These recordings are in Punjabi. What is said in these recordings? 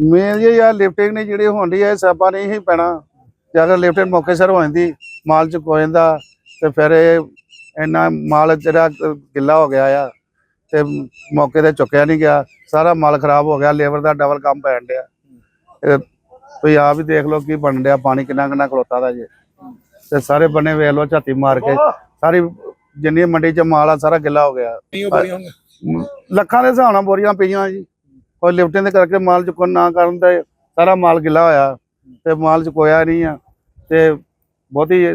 ਮੇਨ ਜੀ ਯਾਰ ਲਿਫਟਿੰਗ ਨੇ ਜਿਹੜੇ ਹੁੰਦੀ ਐ ਸਾਪਾ ਨਹੀਂ ਹੀ ਪੈਣਾ। ਅਗਰ ਲਿਫਟਿੰਗ ਮੌਕੇ ਸਿਰ ਹੋ ਜਾਂਦੀ ਮਾਲ ਚ ਕੋ ਜਾਂਦਾ ਤੇ ਫਿਰ ਇਹ ਇੰਨਾ ਮਾਲ ਜਿਹੜਾ ਗਿੱਲਾ ਹੋ ਗਿਆ ਆ ਤੇ ਮੌਕੇ ਤੇ ਚੁੱਕਿਆ ਨਹੀਂ ਗਿਆ। ਸਾਰਾ ਮਾਲ ਖਰਾਬ ਹੋ ਗਿਆ ਲੇਬਰ ਦਾ ਡਬਲ ਕੰਮ ਪੈਣ ਡਿਆ। ਤੁਸੀਂ ਆਪ ਹੀ ਦੇਖ ਲਓ ਕੀ ਬਣ ਡਿਆ ਪਾਣੀ ਕਿੰਨਾ ਕਿੰਨਾ ਖਲੋਤਾ ਦਾ ਜੇ। ਤੇ ਸਾਰੇ ਬੰਨੇ ਵੇਖ ਲਓ ਝਾਤੀ ਮਾਰ ਕੇ ਸਾਰੀ ਜਿੰਨੀ ਮੰਡੀ ਚ ਮਾਲ ਆ ਸਾਰਾ ਗਿੱਲਾ ਹੋ ਗਿਆ। ਲੱਖਾਂ ਦੇ ਹਿਸਾਬ ਨਾਲ ਬੋਰੀਆਂ ਪਈਆਂ ਜੀ। ਔਰ ਲਿਫਟਿੰਗ ਦੇ ਕਰਕੇ ਮਾਲ ਚੁੱਕਣ ਨਾ ਕਰਨ ਤੇ ਸਾਰਾ ਮਾਲ ਗਿੱਲਾ ਹੋਇਆ ਤੇ ਮਾਲ ਚੁਕੋਇਆ ਨਹੀਂ ਆ। ਤੇ ਬਹੁਤੀ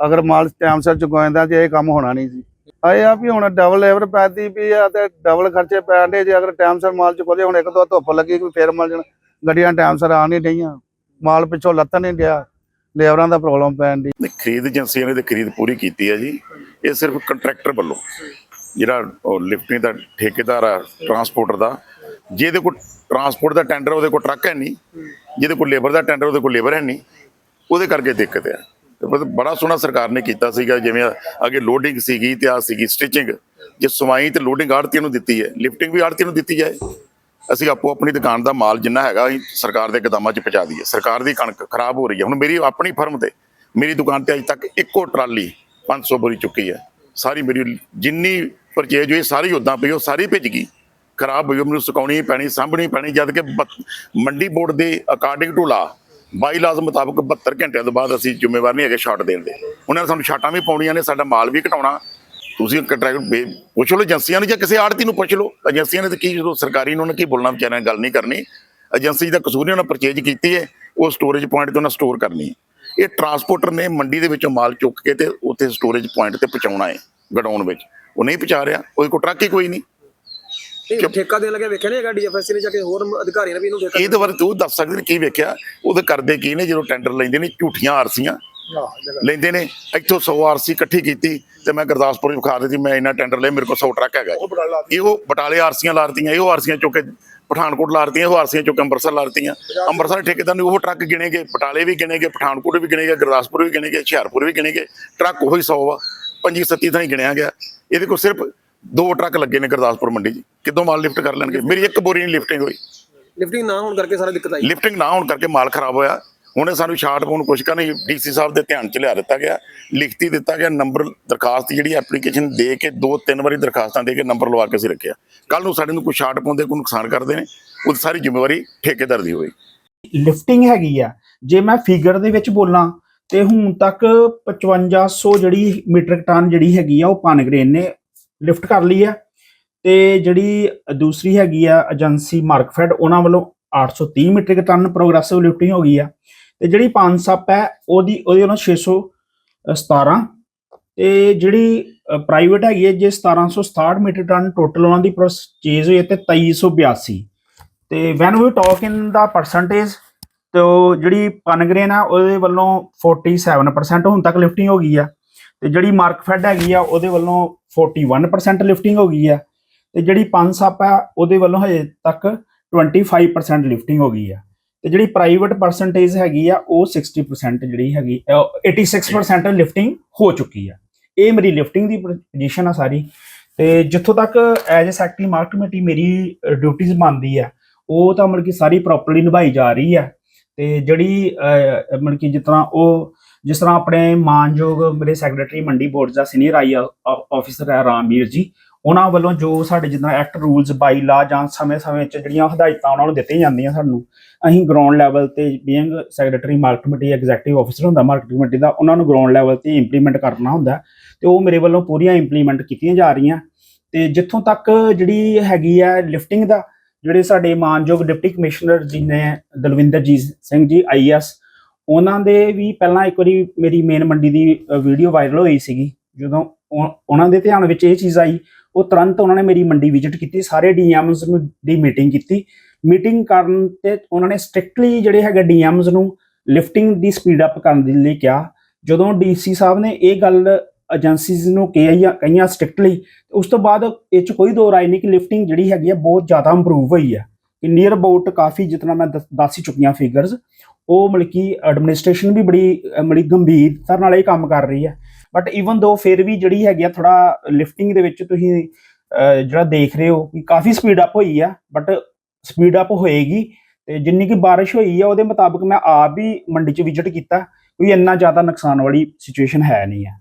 ਅਗਰ ਮਾਲ ਟਾਈਮ ਸਿਰ ਚੁਕਾਉਂਦਾ ਤੇ ਇਹ ਕੰਮ ਹੋਣਾ ਨਹੀਂ ਸੀ। ਆਏ ਆ ਵੀ ਹੁਣ ਡਬਲ ਲੇਬਰ ਪੈਦੀ ਵੀ ਆ ਤੇ ਡਬਲ ਖਰਚੇ ਪੈਣਦੇ ਜੇ ਅਗਰ ਟਾਈਮ ਸਿਰ ਮਾਲ ਚੁਕੋਲੇ ਹੁਣ ਇੱਕ ਦੋ ਧੁੱਪ ਲੱਗੀ ਕੋਈ ਫੇਰ ਮਿਲ ਜਾਣ। ਗੱਡੀਆਂ ਟਾਈਮ ਸਿਰ ਆ ਨਹੀਂ ਡਈਆਂ। ਮਾਲ ਪਿੱਛੋਂ ਲੱਥ ਨਹੀਂ ਡਿਆ। ਲੇਬਰਾਂ ਦਾ ਪ੍ਰੋਬਲਮ ਪੈਣ ਦੀ ਖਰੀਦ ਏਜੰਸੀਆਂ ਨੇ ਤੇ ਖਰੀਦ ਪੂਰੀ ਕੀਤੀ ਹੈ ਜੀ। ਇਹ ਸਿਰਫ ਕੰਟਰੈਕਟਰ ਵੱਲੋਂ। ਜਿਹੜਾ ਉਹ ਲਿਫਟਿੰਗ ਦਾ ਠੇਕੇਦਾਰ ਆ ਟਰਾਂਸਪੋਰਟਰ ਦਾ ਜਿਹਦੇ ਕੋਲ ਟਰਾਂਸਪੋਰਟ ਦਾ ਟੈਂਡਰ ਉਹਦੇ ਕੋਲ ਟਰੱਕ ਹੈ ਨਹੀਂ। ਜਿਹਦੇ ਕੋਲ ਲੇਬਰ ਦਾ ਟੈਂਡਰ ਉਹਦੇ ਕੋਲ ਲੇਬਰ ਹੈ ਨਹੀਂ। ਉਹਦੇ ਕਰਕੇ ਦਿੱਕਤ ਹੈ ਤੇ ਬੜਾ ਸੋਹਣਾ ਸਰਕਾਰ ਨੇ ਕੀਤਾ ਸੀਗਾ, ਜਿਵੇਂ ਅੱਗੇ ਲੋਡਿੰਗ ਸੀਗੀ ਤੇ ਆ ਸੀਗੀ ਸਟਿਚਿੰਗ ਜੇ ਸਵਾਈ ਤੇ ਲੋਡਿੰਗ ਆੜਤੀਆਂ ਨੂੰ ਦਿੱਤੀ ਹੈ ਲਿਫਟਿੰਗ ਵੀ ਆੜਤੀਆਂ ਨੂੰ ਦਿੱਤੀ ਜਾਏ। ਅਸੀਂ ਆਪੋ ਆਪਣੀ ਦੁਕਾਨ ਦਾ ਮਾਲ ਜਿੰਨਾ ਹੈਗਾ, ਅਸੀਂ ਸਰਕਾਰ ਦੇ ਕਦਮਾਂ 'ਚ ਪਹੁੰਚਾ ਦਈਏ। ਸਰਕਾਰ ਦੀ ਕਣਕ ਖਰਾਬ ਹੋ ਰਹੀ ਹੈ। ਹੁਣ ਮੇਰੀ ਆਪਣੀ ਫਰਮ ਤੇ, ਮੇਰੀ ਦੁਕਾਨ ਤੇ ਅਜੇ ਤੱਕ ਇੱਕੋ ਟਰਾਲੀ 500 ਬੋਰੀ ਚੁੱਕੀ ਹੈ। ਸਾਰੀ ਮੇਰੀ ਜਿੰਨੀ ਪਰਚੇਜ ਹੋਈ, ਸਾਰੀ ਉਦਾਂ ਪਈ, ਉਹ ਸਾਰੀ ਭਿੱਜ ਗਈ। ਖਰਾਬ ਹੋਈ ਨੂੰ ਸੁਕਾਉਣੀ ਪੈਣੀ, ਸਾਂਭਣੀ ਪੈਣੀ, ਜਦ ਕਿ ਮੰਡੀ ਬੋਰਡ ਦੇ ਅਕਾਰਡਿੰਗ ਟੂ ਲਾ ਬਾਈ ਲਾਜ਼ ਮੁਤਾਬਕ 72 ਘੰਟਿਆਂ ਤੋਂ ਬਾਅਦ ਅਸੀਂ ਜ਼ਿੰਮੇਵਾਰ ਨਹੀਂ ਹੈਗੇ ਸ਼ਾਟ ਦੇਣ ਦੇ। ਉਹਨਾਂ ਨੇ ਸਾਨੂੰ ਸ਼ਾਟਾਂ ਵੀ ਪਾਉਣੀਆਂ ਨੇ, ਸਾਡਾ ਮਾਲ ਵੀ ਘਟਾਉਣਾ। ਤੁਸੀਂ ਕੰਟਰੈਕਟ ਪੁੱਛ ਲਓ ਏਜੰਸੀਆਂ ਨੂੰ ਜਾਂ ਕਿਸੇ ਆੜਤੀ ਨੂੰ ਪੁੱਛ ਲਓ। ਏਜੰਸੀਆਂ ਨੇ ਤਾਂ ਕੀ ਜਦੋਂ ਸਰਕਾਰੀ ਨੂੰ ਉਹਨਾਂ ਕੀ ਬੋਲਣਾ, ਵਿਚਾਰਿਆਂ ਗੱਲ ਨਹੀਂ ਕਰਨੀ। ਏਜੰਸੀ ਦਾ ਕਸੂਰ ਨਹੀਂ ਉਹਨਾਂ ਪਰਚੇਜ ਕੀਤੀ ਹੈ, ਉਹ ਸਟੋਰੇਜ ਪੁਆਇੰਟ ਤੇ ਉਹਨਾਂ ਸਟੋਰ ਕਰਨੀ ਹੈ। ਇਹ ਟਰਾਂਸਪੋਰਟਰ ਨੇ ਮੰਡੀ ਦੇ ਵਿੱਚੋਂ ਮਾਲ ਚੁੱਕ ਕੇ ਤੇ ਉੱਥੇ ਸਟੋਰੇਜ ਪੁਆਇੰਟ ਤੇ ਪਹੁੰਚਾਉਣਾ ਹੈ ਗਡਾਊਨ ਵਿੱਚ। ਉਹ ਨਹੀਂ ਪਹੁੰਚਾ ਰਿਹਾ ਉਹਦੇ ਕੋਲ ਟਰੱਕ ਹੀ ਕੋਈ ਨਹੀਂ। ਇਹ ਠੇਕਾ ਦੇਣ ਲੱਗਿਆ ਵੇਖਿਆ ਨਹੀਂ ਹੈਗਾ ਡੀਐਫਐਸਸੀ ਨੇ ਜਾ ਕੇ ਹੋਰ ਅਧਿਕਾਰੀਆਂ ਨੇ ਵੀ ਇਹਨੂੰ ਠੇਕਾ ਇਹਦੇ ਬਾਰੇ ਤੂੰ ਦੱਸ ਸਕਦੇ ਨੇ ਕੀ ਵੇਖਿਆ? ਉਹਦੇ ਕਰਦੇ ਕੀ ਨੇ ਜਦੋਂ ਟੈਂਡਰ ਲੈਂਦੇ ਨੇ? ਝੂਠੀਆਂ ਆਰਸੀਆਂ। ਲੈਂਦੇ ਨੇ। ਇੱਥੋਂ 100 ਆਰਸੀ ਇਕੱਠੀ ਕੀਤੀ ਤੇ ਮੈਂ ਗੁਰਦਾਸਪੁਰ ਵਿੱਚ ਵਿਖਾ ਦਿੱਤੀ ਮੈਂ ਇੰਨਾ ਟੈਂਡਰ ਲਿਆ ਮੇਰੇ ਕੋਲ 100 ਟਰੱਕ ਹੈਗਾ। ਜੀ। ਇਹੋ ਬਟਾਲੇ ਆਰਸੀਆਂ ਲਾਰਤੀਆਂ ਇਹੋ ਆਰਸੀਆਂ ਚੁੱਕ ਕੇ ਪਠਾਨਕੋਟ ਲਾਰਤੀਆਂ ਇਹੋ ਆਰਸੀਆਂ ਚੁੱਕ ਕੇ ਅੰਮ੍ਰਿਤਸਰ ਲਾਰਤੀਆਂ ਅੰਮ੍ਰਿਤਸਰ ਠੇਕੇਦਾਰ ਨੇ ਉਹ ਟਰੱਕ ਗਿਣੇਗੇ ਬਟਾਲੇ ਵੀ ਗਿਣੇਗੇ ਪਠਾਨਕੋਟ ਵੀ ਗਿਣੇਗੇ ਗੁਰਦਾਸਪੁਰ ਵੀ ਗਿਣੇਗੇ ਹੁਸ਼ਿਆਰਪੁਰ ਵੀ ਗਿਣੇਗੇ ਟਰੱਕ ਉਹੀ 100 ਆ ਪੰਜੀ ਸੱਤੀ ਥਾਂ ਹੀ ਗਿਣਿਆ ਗਿਆ। ਇਹਦੇ ਕੋਲ ਸਿਰਫ ਦੋ ਟਰੱਕ ਲੱਗੇ ਨੇ ਗੁਰਦਾਸਪੁਰ ਮੰਡੀ 'ਚ। ਕਿਦੋਂ ਮਾਲ ਲਿਫਟ ਕਰ ਲੈਣਗੇ? ਮੇਰੀ ਇੱਕ ਬੋਰੀ ਨਹੀਂ ਲਿਫਟਿੰਗ ਹੋਈ। ਲਿਫਟਿੰਗ ਨਾ ਹੋਣ ਕਰਕੇ ਸਾਰਾ ਦਿੱਕਤ ਆਈ। ਲਿਫਟਿੰਗ ਨਾ ਹੋਣ ਕਰਕੇ ਮਾਲ ਖਰਾਬ ਹੋਇਆ। ਹੁਣੇ ਸਾਨੂੰ ਸ਼ਾਰਟ ਪਾਉਣ ਕੁਛ ਕਰਨੀ ਡੀਸੀ ਸਾਹਿਬ ਦੇ ਧਿਆਨ ਚ ਲਿਆ ਦਿੱਤਾ ਗਿਆ। ਲਿਖਤੀ ਦਿੱਤਾ ਗਿਆ ਨੰਬਰ ਦਰਖਾਸਤ ਜਿਹੜੀ ਐਪਲੀਕੇਸ਼ਨ ਦੇ ਕੇ ਦੋ ਤਿੰਨ ਵਾਰੀ ਦਰਖਾਸਤਾਂ ਦੇ ਕੇ ਨੰਬਰ ਲਵਾ ਕੇ ਅਸੀਂ ਰੱਖਿਆ। ਕੱਲ ਨੂੰ ਸਾਡੇ ਨੂੰ ਕੋਈ ਸ਼ਾਰਟ ਪਾਉਂਦੇ ਕੋਈ ਨੁਕਸਾਨ ਕਰਦੇ ਨੇ ਉਹ ਸਾਰੀ ਜ਼ਿੰਮੇਵਾਰੀ ਠੇਕੇਦਾਰ ਦੀ ਹੋਈ ਲਿਫਟਿੰਗ ਹੈਗੀ ਆ। ਜੇ ਮੈਂ ਫਿਗਰ ਦੇ ਵਿੱਚ ਬੋਲਾਂ ਤੇ ਹੁਣ ਤੱਕ 5500 ਜਿਹੜੀ ਮੀਟ੍ਰਿਕ ਟਨ ਜਿਹੜੀ ਹੈਗੀ ਆ ਉਹ ਪਾਨਗਰੇਨ ਨੇ ਲਿਫਟ ਕਰ ਲਈ ਆ। ਤੇ ਜਿਹੜੀ ਦੂਸਰੀ ਹੈਗੀ ਆ ਏਜੰਸੀ ਮਾਰਕਫੈਡ ਉਹਨਾਂ ਵੱਲੋਂ 830 ਮੀਟ੍ਰਿਕ ਟਨ ਪ੍ਰੋਗਰੈਸਿਵ ਲਿਫਟਿੰਗ ਹੋ ਗਈ ਆ। ਤੇ ਜਿਹੜੀ ਪੰਜ ਹੈ, ਉਹਦੀ, ਉਹਦੇ ਉਹਨਾਂ 617 ਤੇ ਜਿਹੜੀ ਪ੍ਰਾਈਵੇਟ ਹੈਗੀ ਹੈ ਜੇ 1767 ਮੀਟ੍ਰਿਕ ਟਨ ਟੋਟਲ ਉਹਨਾਂ ਦੀ ਪਰਚੇਜ਼ ਹੋਈ ਹੈ ਤੇ 2382 ਤੇ when we talk in the percentage ਤੇ ਉਹ ਜਿਹੜੀ ਪਨਗਰੇਨ ਆ, ਉਹਦੇ ਵੱਲੋਂ 47% ਹੁਣ ਤੱਕ ਲਿਫਟਿੰਗ ਹੋ ਗਈ ਆ। ਤੇ ਜਿਹੜੀ ਮਾਰਕਫੈਡ ਹੈਗੀ ਆ, ਉਹਦੇ ਵੱਲੋਂ 41% ਲਿਫਟਿੰਗ ਹੋ ਗਈ ਆ। ਤੇ ਜਿਹੜੀ ਪੰਜ ਸੱਪ ਆ, ਉਹਦੇ ਵੱਲੋਂ ਹਜੇ ਤੱਕ 25% ਲਿਫਟਿੰਗ ਹੋ ਗਈ ਆ। ਤੇ ਜਿਹੜੀ ਪ੍ਰਾਈਵੇਟ ਪਰਸੈਂਟੇਜ ਹੈਗੀ ਆ, ਉਹ 60% ਜਿਹੜੀ ਹੈਗੀ, ਅਹ 86% ਲਿਫਟਿੰਗ ਹੋ ਚੁੱਕੀ ਆ। ਇਹ ਮੇਰੀ ਲਿਫਟਿੰਗ ਦੀ ਪੋਜੀਸ਼ਨ ਆ ਸਾਰੀ। ਤੇ ਜਿੱਥੋਂ ਤੱਕ as a secretary market committee ਮੇਰੀ ਡਿਊਟੀਆਂ ਬਣਦੀ ਆ, ਉਹ ਤਾਂ ਮਤਲਬ ਕਿ ਸਾਰੀ ਪ੍ਰੋਪਰਲੀ ਨਿਭਾਈ ਜਾ ਰਹੀ ਹੈ ਤੇ ਜਿਹੜੀ ਮਤਲਬ ਕਿ ਜਿਸ ਤਰ੍ਹਾਂ ਉਹ, ਜਿਸ ਤਰ੍ਹਾਂ ਆਪਣੇ ਮਾਨਯੋਗ ਮੇਰੇ ਸੈਕਟਰੀ ਮੰਡੀ ਬੋਰਡ ਦਾ ਸੀਨੀਅਰ ਆਈ ਆਫੀਸਰ ਹੈ ਰਾਮਵੀਰ ਜੀ ਉਹਨਾਂ ਵੱਲੋਂ ਜੋ ਸਾਡੇ ਜਿੱਦਾਂ ਐਕਟ ਰੂਲਸ ਬਾਈ ਲਾ ਜਾਂ ਸਮੇਂ-ਸਮੇਂ 'ਚ ਜਿਹੜੀਆਂ ਹਦਾਇਤਾਂ ਉਹਨਾਂ ਨੂੰ ਦਿੱਤੀਆਂ ਜਾਂਦੀਆਂ ਸਾਨੂੰ, ਅਸੀਂ ਗਰਾਊਂਡ ਲੈਵਲ ਤੇ being secretary market committee executive officer ਹੁੰਦਾ ਮਾਰਕੀਟ ਕਮੇਟੀ ਦਾ, ਉਹਨਾਂ ਨੂੰ ਗਰਾਊਂਡ ਲੈਵਲ ਤੇ ਇੰਪਲੀਮੈਂਟ ਕਰਨਾ ਹੁੰਦਾ। ਤੇ ਉਹ ਮੇਰੇ ਵੱਲੋਂ ਪੂਰੀਆਂ ਇੰਪਲੀਮੈਂਟ ਕੀਤੀਆਂ ਜਾ ਰਹੀਆਂ। ਤੇ ਜਿੱਥੋਂ ਤੱਕ ਜਿਹੜੀ ਹੈਗੀ ਹੈ ਲਿਫਟਿੰਗ ਦਾ, ਜਿਹੜੇ ਸਾਡੇ ਮਾਨਯੋਗ ਡਿਪਟੀ ਕਮਿਸ਼ਨਰ ਜੀ ਨੇ ਦਲਵਿੰਦਰ ਜੀ ਸਿੰਘ ਜੀ ਆਈਐਸ ਉਹਨਾਂ ਦੇ ਵੀ ਪਹਿਲਾਂ ਇੱਕ ਵਾਰੀ ਮੇਰੀ ਮੇਨ ਮੰਡੀ ਦੀ ਵੀਡੀਓ ਵਾਇਰਲ ਹੋਈ ਸੀਗੀ। ਜਦੋਂ ਉਹਨਾਂ ਦੇ ਧਿਆਨ ਵਿੱਚ ਇਹ ਚੀਜ਼ ਆਈ ਉਹ ਤੁਰੰਤ ਉਹਨਾਂ ਨੇ ਮੇਰੀ ਮੰਡੀ ਵਿਜ਼ਿਟ ਕੀਤੀ ਸਾਰੇ ਡੀਐਮਸ ਨੂੰ ਦੀ ਮੀਟਿੰਗ ਕੀਤੀ। ਮੀਟਿੰਗ ਕਰਨ ਤੇ ਉਹਨਾਂ ਨੇ ਸਟ੍ਰਿਕਟਲੀ ਜਿਹੜੇ ਹੈਗੇ ਡੀਐਮਸ ਨੂੰ ਲਿਫਟਿੰਗ ਦੀ ਸਪੀਡ ਅਪ ਕਰਨ ਦੇ ਲਈ ਕਿਹਾ। ਜਦੋਂ ਡੀਸੀ ਸਾਹਿਬ ਨੇ ਇਹ ਗੱਲ ਏਜੰਸੀਜ਼ ਨੂੰ ਕਹੀਆਂ ਕਹੀਆਂ ਸਟ੍ਰਿਕਟਲੀ ਉਸ ਤੋਂ ਬਾਅਦ ਇਹ ਚ ਕੋਈ ਦੋ ਰਾਏ ਨਹੀਂ ਕਿ ਲਿਫਟਿੰਗ ਜਿਹੜੀ ਹੈਗੀ ਆ ਬਹੁਤ ਜ਼ਿਆਦਾ ਇੰਪਰੂਵ ਹੋਈ ਹੈ ਕਿ ਨੀਅਰ ਅਬਾਊਟ ਕਾਫੀ ਜਿਤਨਾ ਮੈਂ ਦੱਸ ਦੱਸ ਹੀ ਚੁੱਕੀਆਂ ਫਿਗਰਸ ਉਹ ਮਤਲਬ ਕਿ ਐਡਮਿਨਿਸਟ੍ਰੇਸ਼ਨ ਵੀ ਬੜੀ ਅਹ, ਬੜੀ ਗੰਭੀਰਤਾ ਨਾਲ ਇਹ ਕੰਮ ਕਰ ਰਹੀ ਹੈ ਬਟ ਈਵਨ ਦੋ ਫਿਰ ਵੀ ਜਿਹੜੀ ਹੈਗੀ ਆ ਥੋੜਾ ਲਿਫਟਿੰਗ ਦੇ ਵਿੱਚ ਤੁਸੀਂ ਜਿਹੜਾ ਦੇਖ ਰਹੇ ਹੋ ਕਿ ਕਾਫੀ ਸਪੀਡ ਅਪ ਹੋਈ ਆ ਬਟ ਸਪੀਡ ਅਪ ਹੋਏਗੀ ਤੇ ਜਿੰਨੀ ਕੀ ਬਾਰਿਸ਼ ਹੋਈ ਆ ਉਹਦੇ ਮੁਤਾਬਕ ਮੈਂ ਆਪ ਵੀ ਮੰਡੀ 'ਚ ਵਿਜ਼ਿਟ ਕੀਤਾ, ਕੋਈ ਇੰਨਾ ਜ਼ਿਆਦਾ ਨੁਕਸਾਨ ਵਾਲੀ ਸਿਚੁਏਸ਼ਨ ਹੈ ਨਹੀਂ ਹੈ